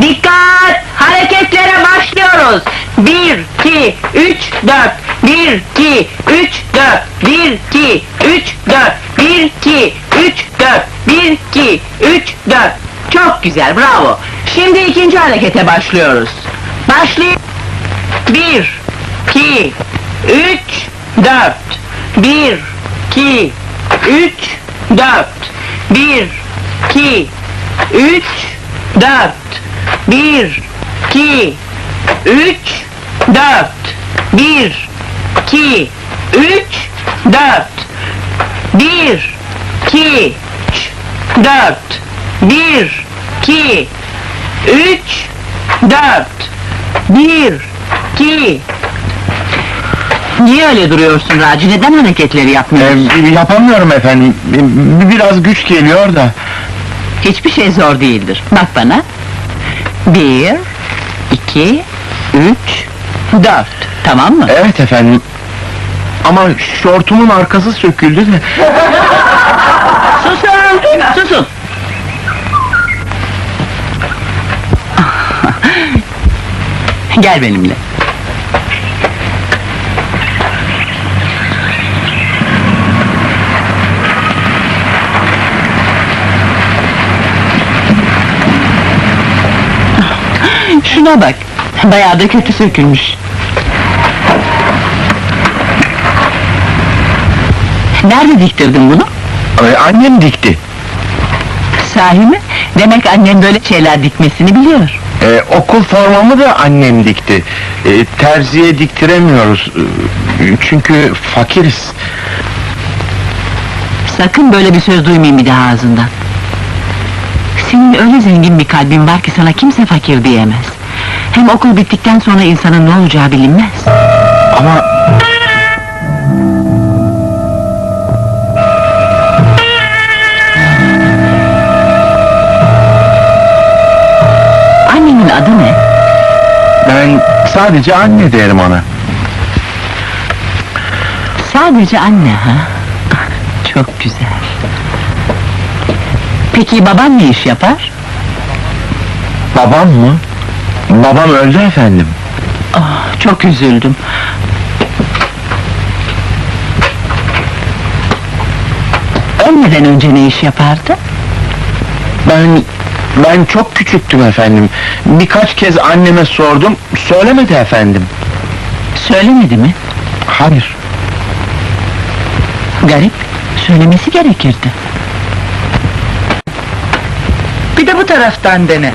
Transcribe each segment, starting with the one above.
Dikkat! Hareketlere başlıyoruz. 1, 2, 3, 4. 1, 2, 3, 4. 1, 2, 3, 4. 1, 2, 3, 4. 1, 2, 3, 4. Çok güzel, bravo. Şimdi ikinci harekete başlıyoruz. Başlay... 1, 2, 3, 4. 1, 2, 3, 4. 1, 2, 3, 4. 1, 2, 3, 4. 1, 2, 3, 4. 1, 2, 4. 1, 2, 3, 4. 1, 2, Niye öyle duruyorsun Raci? Neden hareketleri yapmıyorsun? Ee, yapamıyorum efendim. Bi- Biraz güç geliyor da. Hiçbir şey zor değildir. Bak bana. Bir, iki, üç, dört. Tamam mı? Evet efendim. Ama şortumun arkası söküldü de. Susun! Susun! Gel benimle. Şuna bak, bayağı da kötü sökülmüş. Nerede diktirdin bunu? Ee, Annem dikti. Sahi mi? Demek annem böyle şeyler dikmesini biliyor. Ee, okul formamı da annem dikti. Ee, terziye diktiremiyoruz. Ee, Çünkü fakiriz. Sakın böyle bir söz duymayayım bir daha ağzından. Senin öyle zengin bir kalbin var ki sana kimse fakir diyemez. Hem okul bittikten sonra insanın ne olacağı bilinmez. Ama Annenin adı ne? ben sadece anne derim ona. Sadece anne ha? Çok güzel. Peki baban ne iş yapar? Babam mı? Babam öldü efendim. Ah, çok üzüldüm. Ölmeden önce ne iş yapardı? Ben ben çok küçüktüm efendim. Birkaç kez anneme sordum, söylemedi efendim. Söylemedi mi? Hayır. Garip, söylemesi gerekirdi. Bir de bu taraftan dene.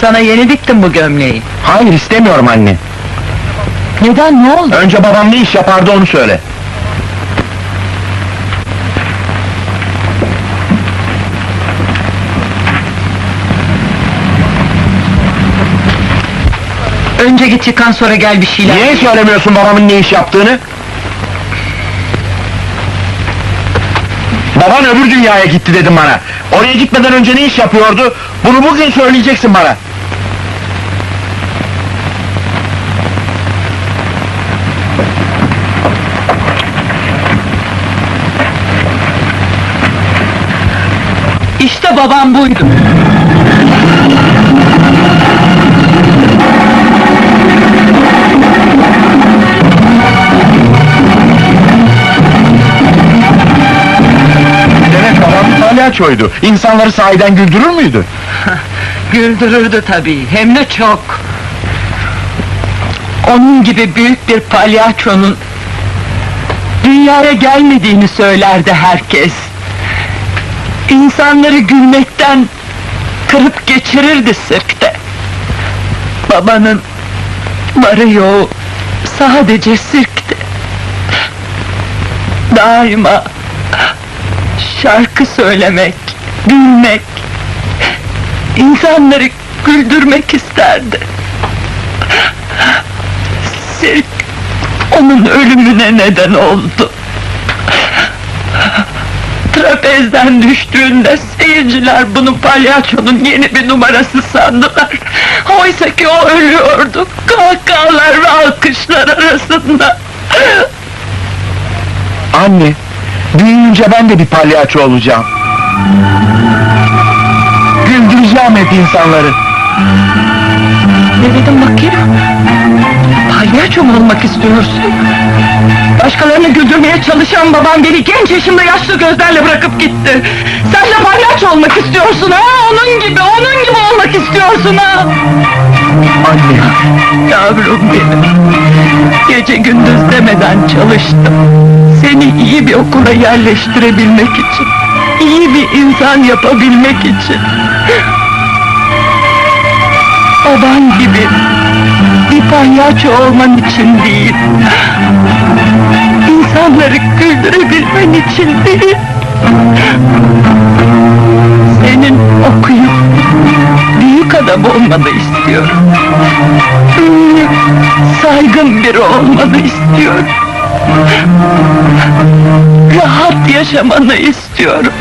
Sana yeni diktim bu gömleği. Hayır istemiyorum anne. Neden, ne oldu? Önce babam ne iş yapardı onu söyle. Önce git yıkan sonra gel bir şeyler... Niye söylemiyorsun babamın ne iş yaptığını? Baban öbür dünyaya gitti dedim bana. Oraya gitmeden önce ne iş yapıyordu? Bunu bugün söyleyeceksin bana. İşte babam buydu. Palyaçoydu. İnsanları sahiden güldürür müydü? Güldürürdü tabii, hem de çok. Onun gibi büyük bir palyaçonun dünyaya gelmediğini söylerdi herkes. İnsanları gülmekten kırıp geçirirdi sirkte. Babanın varı sadece sirkte. Daima şarkı söylemek, gülmek, insanları güldürmek isterdi. Sirk onun ölümüne neden oldu. Trapezden düştüğünde seyirciler bunu palyaçonun yeni bir numarası sandılar. Oysa ki o ölüyordu. Kahkahalar ve alkışlar arasında. Anne, büyüyünce ben de bir palyaço olacağım. Güldüreceğim et insanları. Ne dedim bakayım? Palyaço mu olmak istiyorsun? Başkalarını güldürmeye çalışan babam beni genç yaşımda yaşlı gözlerle bırakıp gitti. Sen de palyaço olmak istiyorsun ha? Onun gibi, onun gibi olmak istiyorsun ha? Anne, Yavrum benim. Gece gündüz demeden çalıştım. Seni iyi bir okula yerleştirebilmek için. iyi bir insan yapabilmek için. Baban gibi bir palyaço olman için değil. İnsanları güldürebilmen için değil. Senin okuyup büyük adam olmanı istiyorum. Saygın biri olmanı istiyorum. Yaşamanı istiyorum.